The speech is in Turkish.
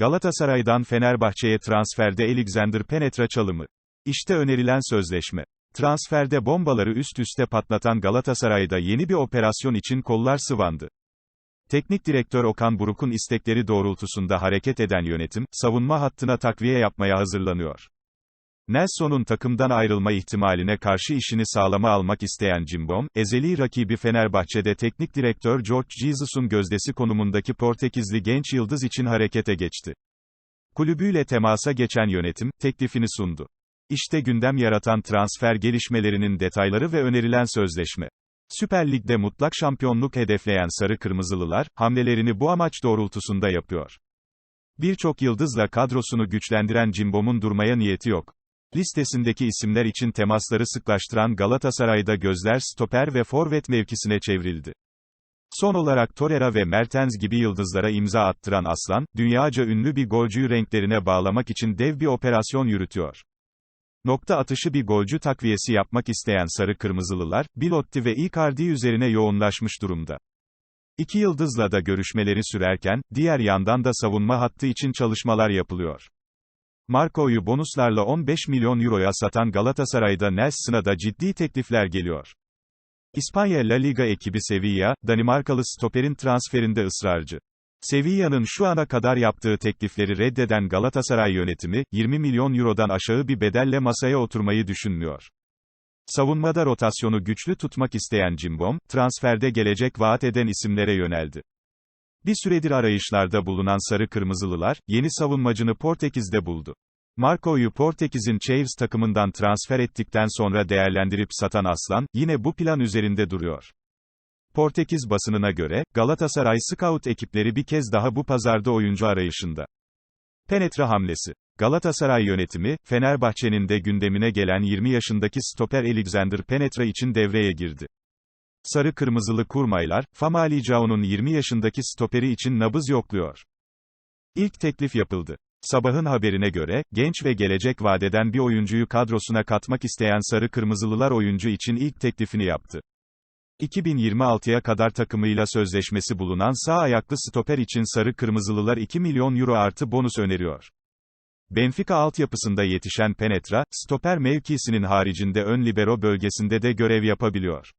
Galatasaray'dan Fenerbahçe'ye transferde Alexander Penetra çalımı. İşte önerilen sözleşme. Transferde bombaları üst üste patlatan Galatasaray'da yeni bir operasyon için kollar sıvandı. Teknik direktör Okan Buruk'un istekleri doğrultusunda hareket eden yönetim, savunma hattına takviye yapmaya hazırlanıyor. Nelson'un takımdan ayrılma ihtimaline karşı işini sağlama almak isteyen Cimbom, ezeli rakibi Fenerbahçe'de teknik direktör George Jesus'un gözdesi konumundaki Portekizli genç yıldız için harekete geçti. Kulübüyle temasa geçen yönetim, teklifini sundu. İşte gündem yaratan transfer gelişmelerinin detayları ve önerilen sözleşme. Süper Lig'de mutlak şampiyonluk hedefleyen Sarı Kırmızılılar, hamlelerini bu amaç doğrultusunda yapıyor. Birçok yıldızla kadrosunu güçlendiren Cimbom'un durmaya niyeti yok. Listesindeki isimler için temasları sıklaştıran Galatasaray'da gözler stoper ve forvet mevkisine çevrildi. Son olarak Torreira ve Mertens gibi yıldızlara imza attıran Aslan, dünyaca ünlü bir golcüyü renklerine bağlamak için dev bir operasyon yürütüyor. Nokta atışı bir golcü takviyesi yapmak isteyen Sarı Kırmızılılar, Bilotti ve Icardi üzerine yoğunlaşmış durumda. İki yıldızla da görüşmeleri sürerken, diğer yandan da savunma hattı için çalışmalar yapılıyor. Marco'yu bonuslarla 15 milyon euroya satan Galatasaray'da Nelson'a da ciddi teklifler geliyor. İspanya La Liga ekibi Sevilla, Danimarkalı stoperin transferinde ısrarcı. Sevilla'nın şu ana kadar yaptığı teklifleri reddeden Galatasaray yönetimi, 20 milyon eurodan aşağı bir bedelle masaya oturmayı düşünmüyor. Savunmada rotasyonu güçlü tutmak isteyen Cimbom, transferde gelecek vaat eden isimlere yöneldi. Bir süredir arayışlarda bulunan Sarı Kırmızılılar, yeni savunmacını Portekiz'de buldu. Marco'yu Portekiz'in Chaves takımından transfer ettikten sonra değerlendirip satan Aslan, yine bu plan üzerinde duruyor. Portekiz basınına göre, Galatasaray Scout ekipleri bir kez daha bu pazarda oyuncu arayışında. Penetra hamlesi. Galatasaray yönetimi, Fenerbahçe'nin de gündemine gelen 20 yaşındaki stoper Alexander Penetra için devreye girdi. Sarı kırmızılı kurmaylar, Famali Cao'nun 20 yaşındaki stoperi için nabız yokluyor. İlk teklif yapıldı. Sabahın haberine göre, genç ve gelecek vadeden bir oyuncuyu kadrosuna katmak isteyen Sarı Kırmızılılar oyuncu için ilk teklifini yaptı. 2026'ya kadar takımıyla sözleşmesi bulunan sağ ayaklı stoper için Sarı Kırmızılılar 2 milyon euro artı bonus öneriyor. Benfica altyapısında yetişen Penetra, stoper mevkisinin haricinde ön libero bölgesinde de görev yapabiliyor.